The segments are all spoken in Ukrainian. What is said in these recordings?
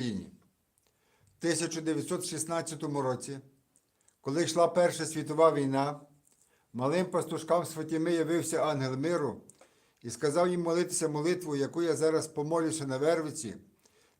В 1916 році, коли йшла Перша світова війна, малим пастушкам з явився ангел миру і сказав їм молитися молитву, яку я зараз помолюся на Вервиці,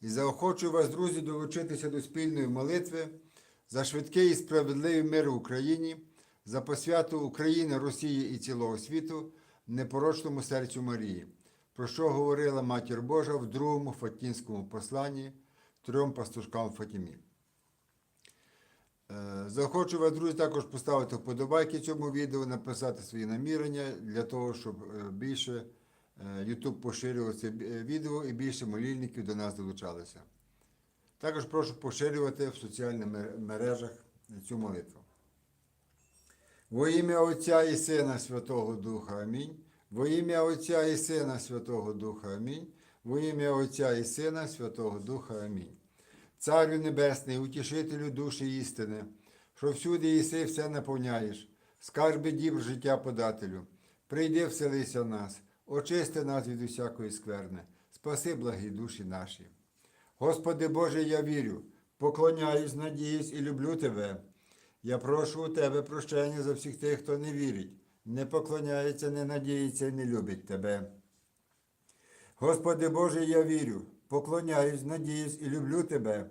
і заохочую вас, друзі, долучитися до спільної молитви за швидкий і справедливий мир в Україні, за посвяту України, Росії і цілого світу, непорочному серцю Марії, про що говорила Матір Божа в другому Фатінському посланні трьом пастушкам Фатімі. Е, Заохочу вас, друзі, також поставити вподобайки цьому відео, написати свої намірення для того, щоб е, більше е, YouTube поширював це відео і більше молільників до нас долучалися. Також прошу поширювати в соціальних мережах цю молитву. Во ім'я Отця і Сина Святого Духа Амінь. Во ім'я Отця і Сина Святого Духа Амінь. Во ім'я Отця і Сина Святого Духа Амінь. Царю Небесний, утішителю душі істини, що всюди єси все наповняєш, скарби дібр життя подателю. Прийди, вселися в нас, очисти нас від усякої скверни, спаси благі душі наші. Господи Боже, я вірю, поклоняюсь, надіюсь і люблю Тебе. Я прошу у Тебе прощення за всіх тих, хто не вірить, не поклоняється, не надіється і не любить Тебе. Господи Боже, я вірю, поклоняюсь, надіюсь і люблю Тебе.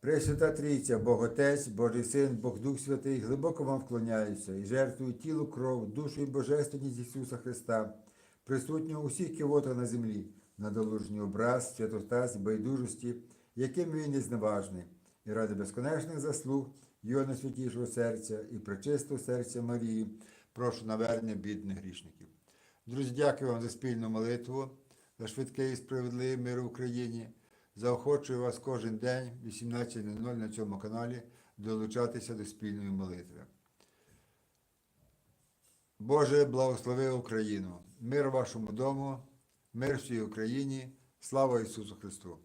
Пресвята Трійця, Бог Отець, Божий Син, Бог Дух Святий, глибоко вам вклоняюся і жертвую тіло, кров, душу і божественність Ісуса Христа, присутнього усіх кивота на землі, на долужній образ, святотась, байдужості, яким він є зневажний, і ради безконечних заслуг Його найсвятішого серця і пречистого серця Марії, прошу навернення бідних грішників. Друзі, дякую вам за спільну молитву, за швидкий і справедливий мир в Україні. Заохочую вас кожен день, 18.00 на цьому каналі, долучатися до спільної молитви. Боже, благослови Україну, мир вашому дому, мир всій Україні, слава Ісусу Христу!